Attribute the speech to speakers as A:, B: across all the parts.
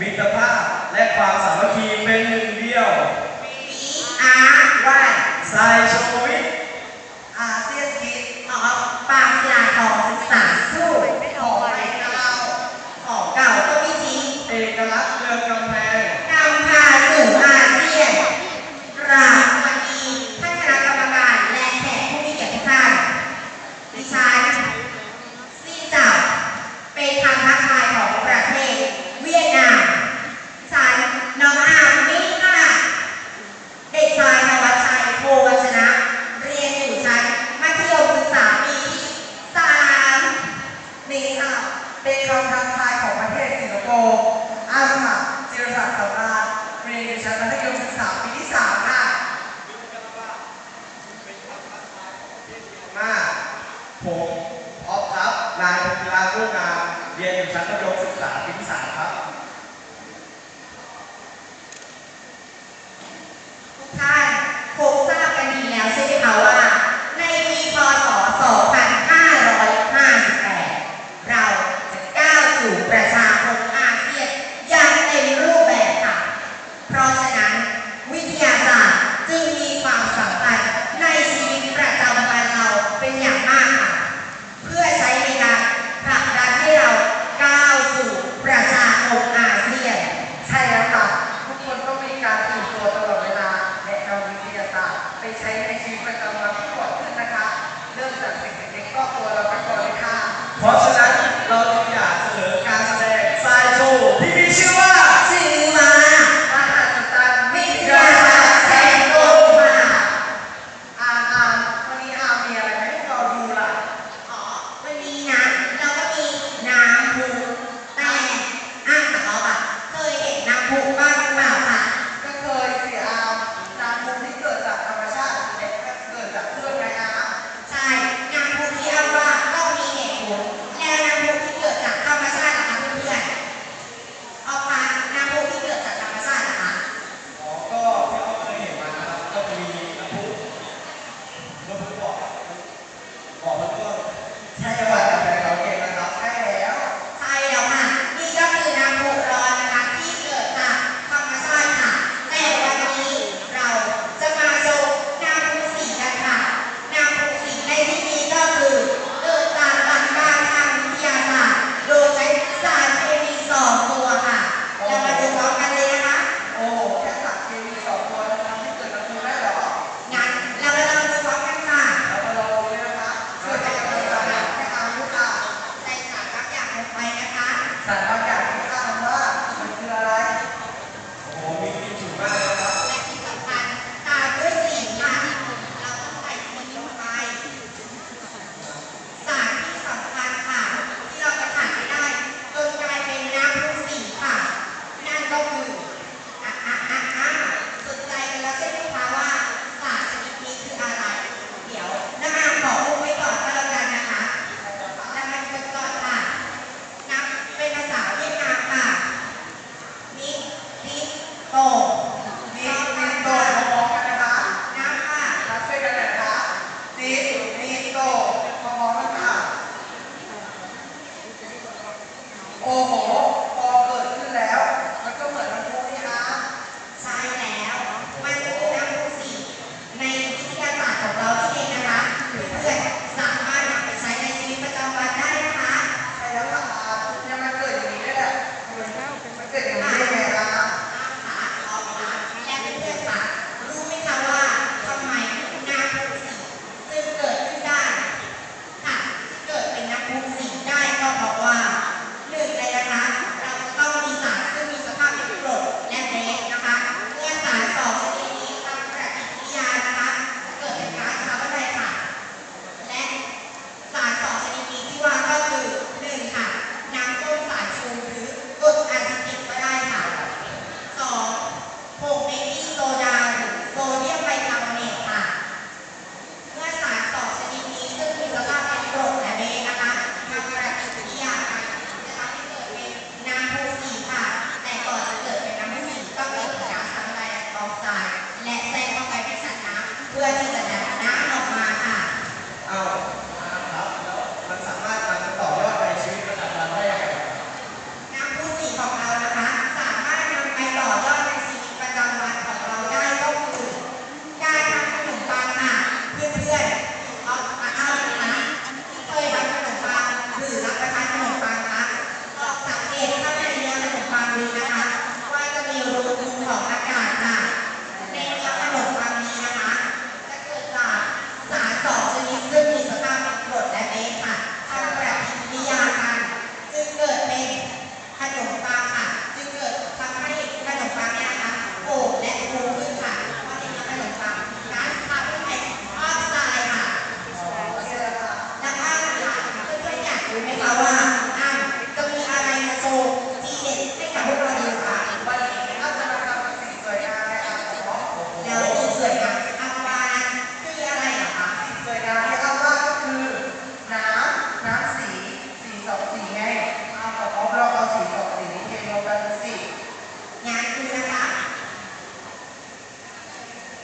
A: มิตรภาพและความสามัคคีเป็นหนึ่งเดียว
B: We are ใส่ ผมออ
A: ฟครับ นายพิลาลูกงานเรียนอยู่ชั้นประ
B: ถมศึกษาปีที่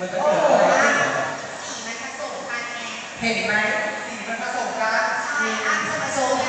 B: มันจะเกิด
C: อะ
D: ไรขึ้นเห็
C: นไห
D: มสีมันผสมกัน
C: มีอันผสม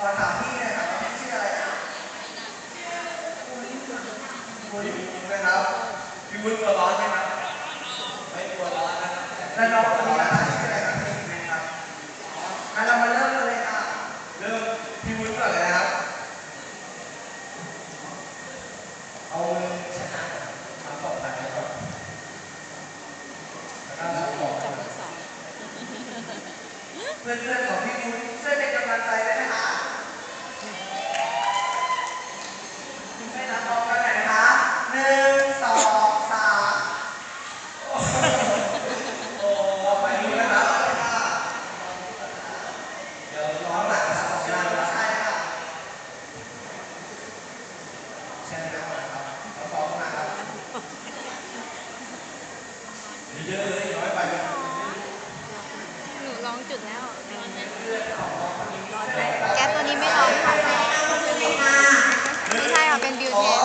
D: ขอถาม
C: พี่นะ
D: ครับ
C: ชื่ออะไรครับคุ
D: ณนะรับพี่วุ้ตัวร้อนใช่ไหมไม่ตัวร้
A: อนนะ
D: แล้วน้อ
A: ต้
D: นะครั
C: อะไรค
D: รั
A: บ
D: พี่
C: ค
A: รับ
D: งั้น
C: เรา
A: มา
D: เริ่
A: ม
D: เล
C: ยค่ะ
D: เริ่
A: มพี่วุ้นก่
C: อน
A: เล
D: นะ
A: ครับเอา
D: ชนะมา
A: ตบไป
C: ก่
D: อน
C: เพื่อนๆของ หนูร้อง
B: จุดแล้ว แก๊ตัวนี้ไม่ร้องค่ะ ไม่ใช่ค่ะ เป็นบิวเทน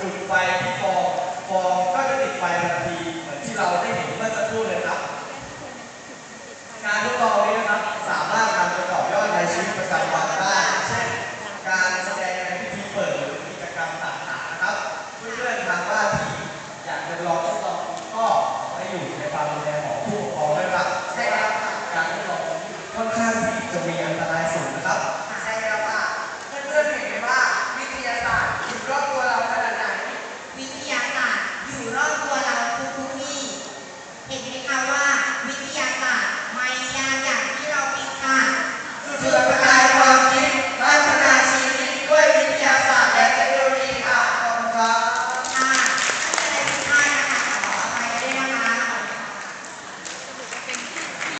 E: จุ
C: ด
E: ไฟ
A: ที่คอ